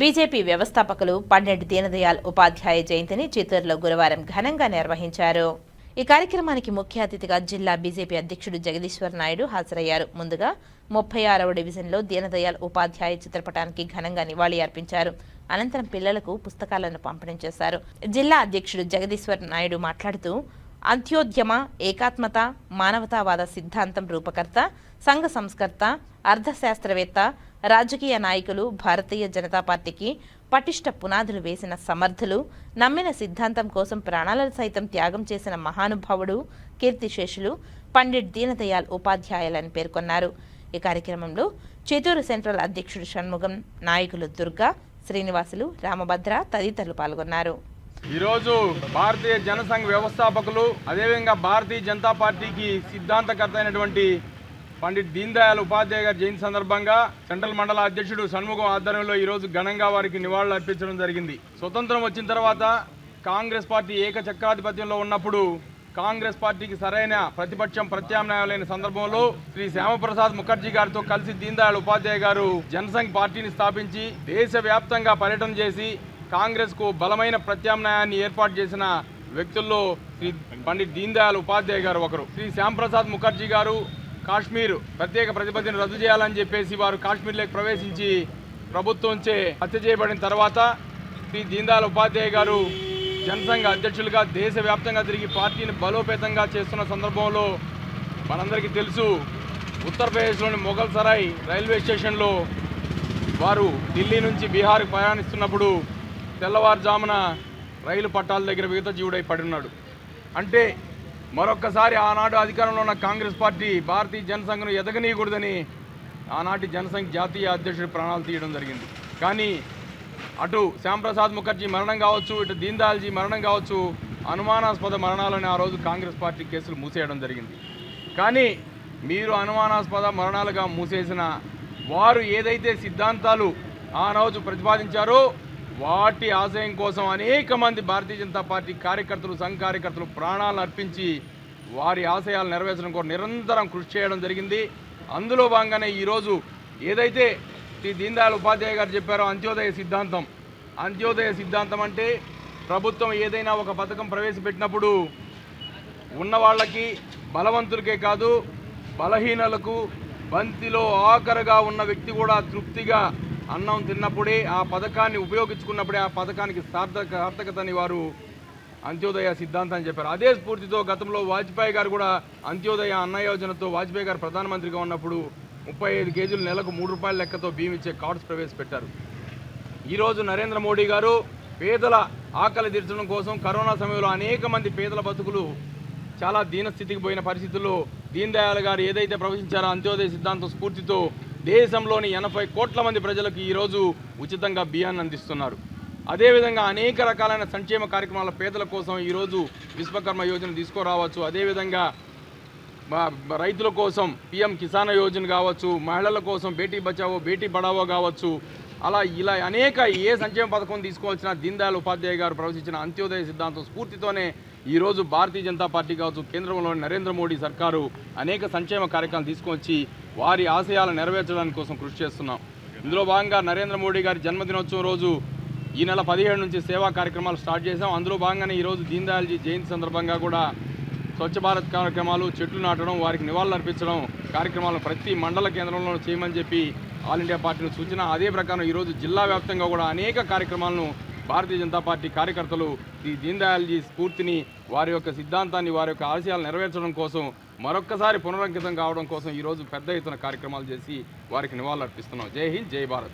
BJP వ్యవస్థాపకులు పండెట్ దీనదయాల్ ఉపాధ్యాయ జయంతిని చిత్తూరులో గురువారం ఘనంగా నిర్వహించారు. ఈ కార్యక్రమానికి ముఖ్య అతిథిగా జిల్లా బీజేపీ అధ్యక్షుడు జగదీశ్వర్ నాయుడు హాజరయ్యారు. ముందుగా ముప్పై ఆరవ డివిజన్లో దీనదయాల్ ఉపాధ్యాయ చిత్రపటానికి ఘనంగా నివాళి అర్పించారు. అనంతరం పిల్లలకు పుస్తకాలను పంపిణీ చేశారు. జిల్లా అధ్యక్షుడు జగదీశ్వర్ నాయుడు మాట్లాడుతూ అంత్యోద్యమ ఏకాత్మత మానవతావాద సిద్ధాంతం రూపకర్త సంఘ సంస్కర్త అర్థశాస్త్రవేత్త రాజకీయ నాయకులు భారతీయ జనతా పార్టీకి పటిష్ట పునాదులు వేసిన సమర్థులు నమ్మిన సిద్ధాంతం కోసం ప్రాణాలను సైతం త్యాగం చేసిన మహానుభావుడు కీర్తిశేషులు పండిట్ దీనదయాల్ ఉపాధ్యాయులని పేర్కొన్నారు. ఈ కార్యక్రమంలో చిత్తూరు సెంట్రల్ అధ్యక్షుడు షణ్ముగం నాయకులు దుర్గా శ్రీనివాసులు రామభద్ర తదితరులు పాల్గొన్నారు. ఈరోజు భారతీయ జనసంఘ వ్యవస్థాపకులు అదేవిధంగా భారతీయ జనతా పార్టీకి సిద్ధాంతకర్త అయినటువంటి పండిట్ దీన్ దయాళ్ ఉపాధ్యాయ గారి జయంతి సందర్భంగా సెంట్రల్ మండల అధ్యక్షుడు షణ్ముఖం ఆధ్వర్యంలో ఈరోజు ఘనంగా వారికి నివాళులు అర్పించడం జరిగింది. స్వతంత్రం వచ్చిన తర్వాత కాంగ్రెస్ పార్టీ ఏకచక్రాధిపత్యంలో ఉన్నప్పుడు కాంగ్రెస్ పార్టీకి సరైన ప్రతిపక్షం ప్రత్యామ్నాయం లేని సందర్భంలో శ్రీ శ్యామప్రసాద్ ముఖర్జీ గారితో కలిసి దీన్ దయాళ్ ఉపాధ్యాయ గారు జనసంఘ్ పార్టీని స్థాపించి దేశవ్యాప్తంగా పర్యటన చేసి కాంగ్రెస్కు బలమైన ప్రత్యామ్నాయాన్ని ఏర్పాటు చేసిన వ్యక్తుల్లో శ్రీ పండిట్ దీన్ దయాళ్ ఉపాధ్యాయ గారు ఒకరు. శ్రీ శ్యాంప్రసాద్ ముఖర్జీ గారు కాశ్మీర్ ప్రత్యేక ప్రతిపత్తిని రద్దు చేయాలని చెప్పేసి వారు కాశ్మీర్లోకి ప్రవేశించి ప్రభుత్వంచే హత్య చేయబడిన తర్వాత శ్రీ దీన్దయాళ్ ఉపాధ్యాయ గారు జనసంఘ అధ్యక్షులుగా దేశవ్యాప్తంగా తిరిగి పార్టీని బలోపేతంగా చేస్తున్న సందర్భంలో మనందరికీ తెలుసు ఉత్తరప్రదేశ్లోని మొఘల్ సరాయ్ రైల్వే స్టేషన్లో వారు ఢిల్లీ నుంచి బీహార్కి ప్రయాణిస్తున్నప్పుడు తెల్లవారుజామున రైలు పట్టాల దగ్గర విగత జీవుడై పడినాడు అంటే మరొక్కసారి ఆనాడు అధికారంలో ఉన్న కాంగ్రెస్ పార్టీ భారతీయ జనసంఘను ఎదగనీయకూడదని ఆనాటి జనసంఘ్ జాతీయ అధ్యక్షుడు ప్రాణాలు తీయడం జరిగింది. కానీ అటు శ్యాంప్రసాద్ ముఖర్జీ మరణం కావచ్చు ఇటు దీన్దయాల్జీ మరణం కావచ్చు అనుమానాస్పద మరణాలని ఆ రోజు కాంగ్రెస్ పార్టీ కేసులు మూసేయడం జరిగింది. కానీ మీరు అనుమానాస్పద మరణాలుగా మూసేసిన వారు ఏదైతే సిద్ధాంతాలు ఆ ప్రతిపాదించారో వాటి ఆశయం కోసం అనేక మంది భారతీయ జనతా పార్టీ కార్యకర్తలు సంఘ కార్యకర్తలు ప్రాణాలను అర్పించి వారి ఆశయాలు నెరవేర్చడం కోసం నిరంతరం కృషి చేయడం జరిగింది. అందులో భాగంగానే ఈరోజు ఏదైతే శ్రీ దీన్దయాళ్ ఉపాధ్యాయ గారు చెప్పారో అంత్యోదయ సిద్ధాంతం. అంత్యోదయ సిద్ధాంతం అంటే ప్రభుత్వం ఏదైనా ఒక పథకం ప్రవేశపెట్టినప్పుడు ఉన్న వాళ్ళకి బలవంతులకే కాదు బలహీనలకు బంతిలో ఆఖరుగా ఉన్న వ్యక్తి కూడా తృప్తిగా అన్నం తిన్నప్పుడే ఆ పథకాన్ని ఉపయోగించుకున్నప్పుడే ఆ పథకానికి సార్థక సార్థకతని వారు అంత్యోదయ సిద్ధాంతం అని చెప్పారు. అదే స్ఫూర్తితో గతంలో వాజ్పేయి గారు కూడా అంత్యోదయ అన్న యోజనతో వాజ్పేయి గారు ప్రధానమంత్రిగా ఉన్నప్పుడు ముప్పై ఐదు కేజీలు నెలకు మూడు రూపాయల లెక్కతో బియ్యం ఇచ్చే కార్డ్స్ ప్రవేశపెట్టారు. ఈరోజు నరేంద్ర మోడీ గారు పేదల ఆకలి తీర్చడం కోసం కరోనా సమయంలో అనేక మంది పేదల బతుకులు చాలా దీనస్థితికి పోయిన పరిస్థితుల్లో దీన్ దయాళ్ గారు ఏదైతే ప్రవచించారో అంత్యోదయ సిద్ధాంతం స్ఫూర్తితో దేశంలోని ఎనభై కోట్ల మంది ప్రజలకు ఈరోజు ఉచితంగా బియ్యాన్ని అందిస్తున్నారు. అదేవిధంగా అనేక రకాలైన సంక్షేమ కార్యక్రమాల పేదల కోసం ఈరోజు విశ్వకర్మ యోజన తీసుకురావచ్చు. అదేవిధంగా రైతుల కోసం పిఎం కిసాన్ యోజన కావచ్చు మహిళల కోసం బేటీ బచావో బేటీ పడావో కావచ్చు. అలా ఇలా అనేక ఏ సంక్షేమ పథకం తీసుకోవాల్సిన దీన్ దయాళ్ ఉపాధ్యాయ గారు ప్రవేశించిన అంత్యోదయ సిద్ధాంతం స్ఫూర్తితోనే ఈరోజు భారతీయ జనతా పార్టీ కావచ్చు కేంద్రంలోని నరేంద్ర మోడీ సర్కారు అనేక సంక్షేమ కార్యక్రమాలు తీసుకొచ్చి వారి ఆశయాలు నెరవేర్చడానికి కోసం కృషి చేస్తున్నాం. ఇందులో భాగంగా నరేంద్ర మోడీ గారి జన్మదినోత్సవం రోజు ఈ నెల పదిహేడు నుంచి సేవా కార్యక్రమాలు స్టార్ట్ చేశాం. అందులో భాగంగానే ఈరోజు దీన్ దయాల్జీ జయంతి సందర్భంగా కూడా స్వచ్ఛ భారత్ కార్యక్రమాలు చెట్లు నాటడం వారికి నివాళులు అర్పించడం కార్యక్రమాలను ప్రతి మండల కేంద్రంలో చేయమని చెప్పి ఆల్ ఇండియా పార్టీని సూచన అదే ప్రకారం ఈరోజు జిల్లా వ్యాప్తంగా కూడా అనేక కార్యక్రమాలను భారతీయ జనతా పార్టీ కార్యకర్తలు ఈ దీన్ దయాల్జీ స్ఫూర్తిని వారి యొక్క సిద్ధాంతాన్ని వారి యొక్క ఆశయాలు నెరవేర్చడం కోసం మరొక్కసారి పునరంకితం కావడం కోసం ఈరోజు పెద్ద ఎత్తున కార్యక్రమాలు చేసి వారికి నివాళులు అర్పిస్తున్నాం. జై హింద్ జై భారత్.